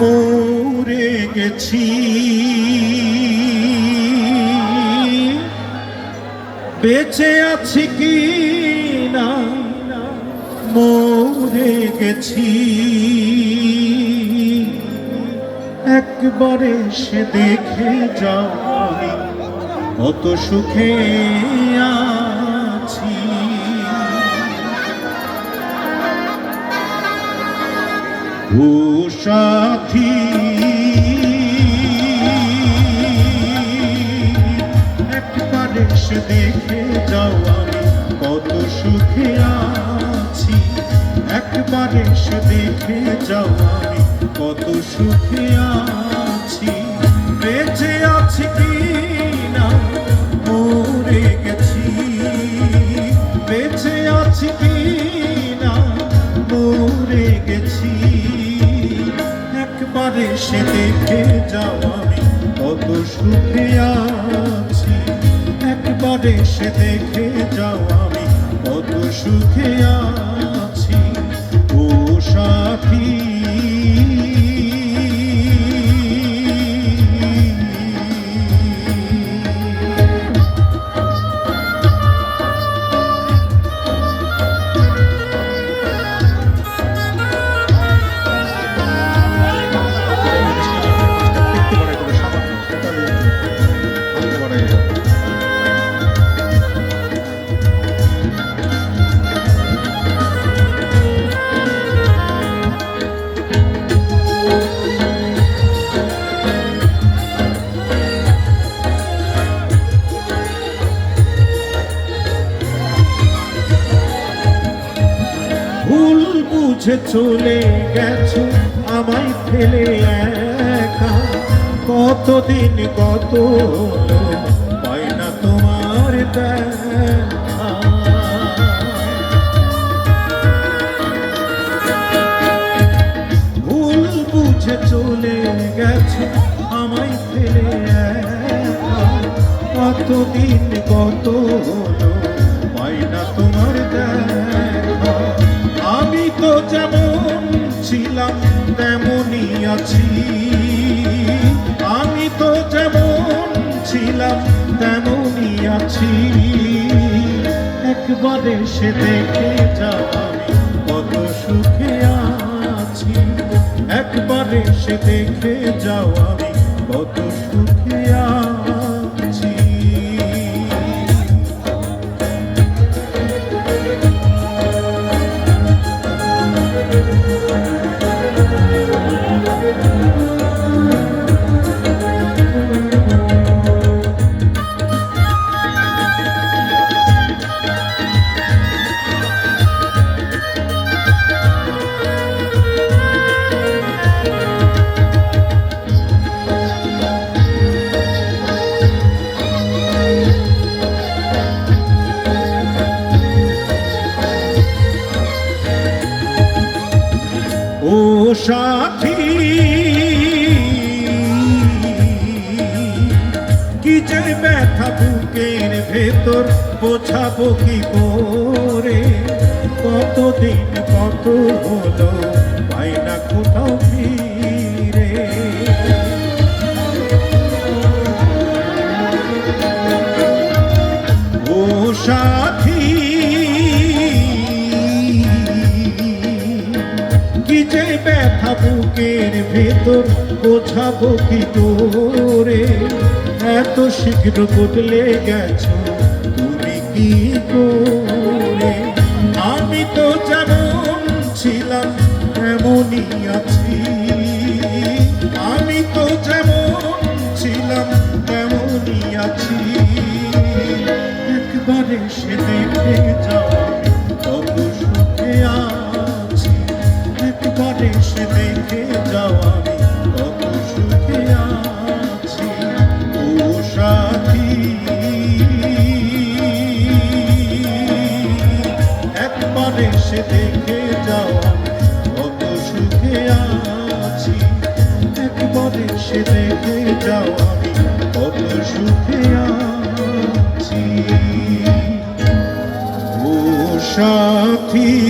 মরে গেছি। বেঁচে আছি কি না? মরে গেছি। একবারে সে দেখে যাও কত সুখে আছি ও সাথী। একবার এসে দেখে যাও আমি কত সুখে আছি। একবার এসে দেখে যাও আমি কত সুখে আছি। বেঁচে আছি কি না? মরে গেছি। বেঁচে আছি কি না? মরে গেছি। একবার সে দেখে যাও আমি কত সুখে আছি। একবারে সে দেখে যাও আমি কত সুখে আছি। ও সাথী ভুল বুঝে চলে গেছো, আমায় ফেলে একা। কতদিন কত পাই না তোমার ভুল বুঝে চলে গেছো, আমায় ফেলে একা। কতদিন কত তেমনই আছি। একবারে সে দেখে আমি কত সুখে আছি। একবারে সে দেখে যাও আমি কত সুখে আছি। সাথী। কি যে ব্যথা বুকের ভেতর, বোঝাবো কি করে? কতদিন কত হলো পাই না কোথাও ফিরে? ও সাথী ব্যথা বুকের ভেতর, বোঝাবো কি করে এত শীঘ্র বদলে গেছো, তুমি কি করে? আমি তো যেমন ছিলাম এমনই আছি। আমি তো যেমন ছিলাম, তেমনই আছি। যাওয়া কত সুখে আছি। একবারে সে দেখে যাও সুখে আছি। সাথী